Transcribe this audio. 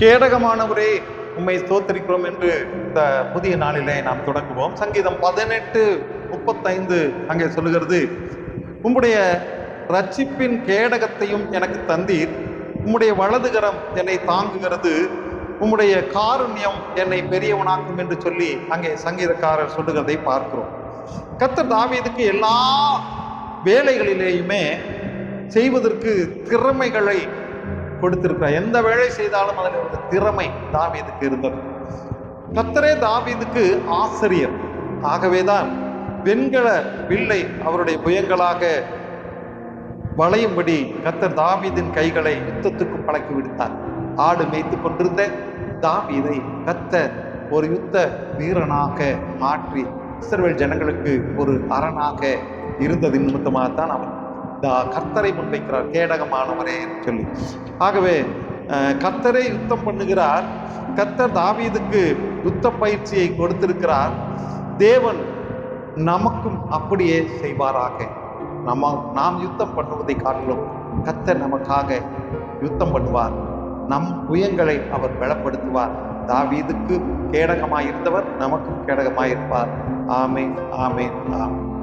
கேடகமானவரே உம்மை ஸ்தோத்தரிக்கிறோம் என்று இந்த புதிய நாளிலே நாம் தொடங்குவோம். சங்கீதம் பதினெட்டு முப்பத்தைந்து அங்கே சொல்லுகிறது உம்முடைய ரட்சிப்பின் கேடகத்தையும் எனக்கு தந்தீர். உம்முடைய வலதுகரம் என்னை தாங்குகிறது. உம்முடைய காருண்யம் என்னை பெரியவனாக்கும் என்று சொல்லி அங்கே சங்கீதக்காரர் சொல்லுகிறதை பார்க்கிறோம். கத்தர் தாவீதுக்கு எல்லா வேலைகளிலேயுமே செய்வதற்கு திறமைகளை கொடுத்திருக்கிறார். எந்த வேலை செய்தாலும் அதில் ஒரு திறமை தாவீதுக்கு இருந்தது. கத்தரே தாவீதுக்கு ஆசிரியர். ஆகவேதான் வெண்கல வில்லை அவருடைய புயங்களாக வளையும்படி கத்தர் தாவீதின் கைகளை யுத்தத்துக்கு பழக்கி விடுத்தார். ஆடு மேய்த்து கொண்டிருந்த தாவீதை கத்தர் ஒரு யுத்த வீரனாக மாற்றி இஸ்ரவேல் ஜனங்களுக்கு ஒரு அரணாக இருந்ததின் நிமித்தமாகத்தான் அவர் கர்த்தரை முன்வைக்கிறார் கேடகமானவரே என்று சொல்லி. ஆகவே கர்த்தரை யுத்தம் பண்ணுகிறார். கர்த்தர் தாவீதுக்கு யுத்த பயிற்சியை கொடுத்திருக்கிறார். தேவன் நமக்கும் அப்படியே செய்வாராக. நம்ம நாம் யுத்தம் பண்ணுவதை காட்டிலும் கர்த்தர் நமக்காக யுத்தம் பண்ணுவார். நம் புயங்களை அவர் பலப்படுத்துவார். தாவீதுக்கு கேடகமாயிருந்தவர் நமக்கும் கேடகமாயிருப்பார். ஆமே ஆமே ஆமே